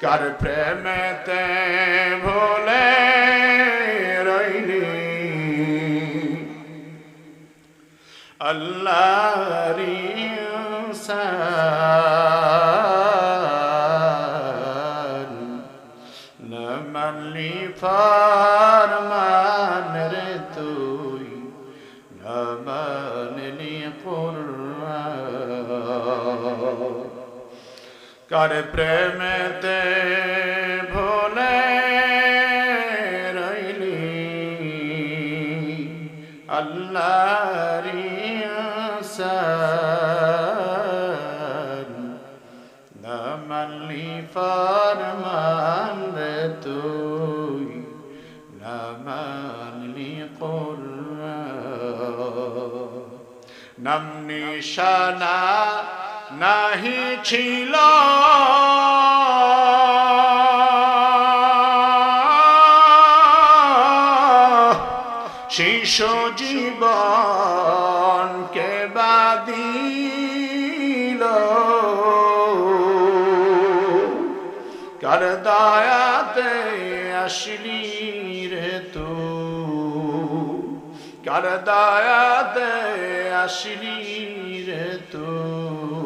কার প্রেমেতে ভোলে রইলি আল্লাহরি নমলি ফরমান রে তুই নমলি কুরআন কার প্রেমেতে ভোলে রইলি? আল্লাহরি আসান নামাল্লি ফরমান রে তুই নামাল্লি কোরআন। নাম নিশানা নাহি ছিল। শিশু জীবন কে বাদিল কার দয়াতে আসলি রে তু? কার দয়াতে আসলি তু?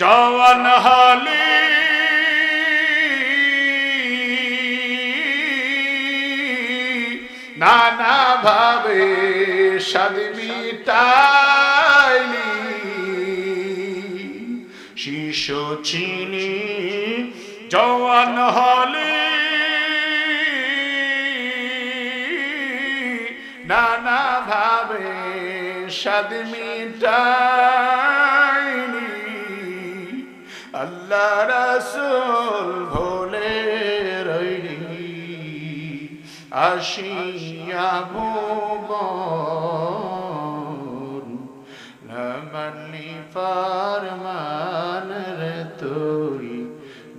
জওয়ান হলি। নানা ভাবে সাদমিটাইলি শিশু ছিলি জওয়ান হলি। নানা ভাবে সাদ মিটাইনি আল্লাহ রাসূল ভোলে রইলি আসিয়া ভুবন নমলি ফরমান রে তুই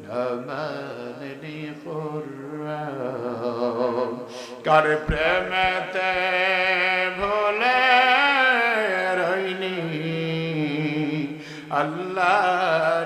নমলি কুরআন। কার প্রেমেতে আল্লাহ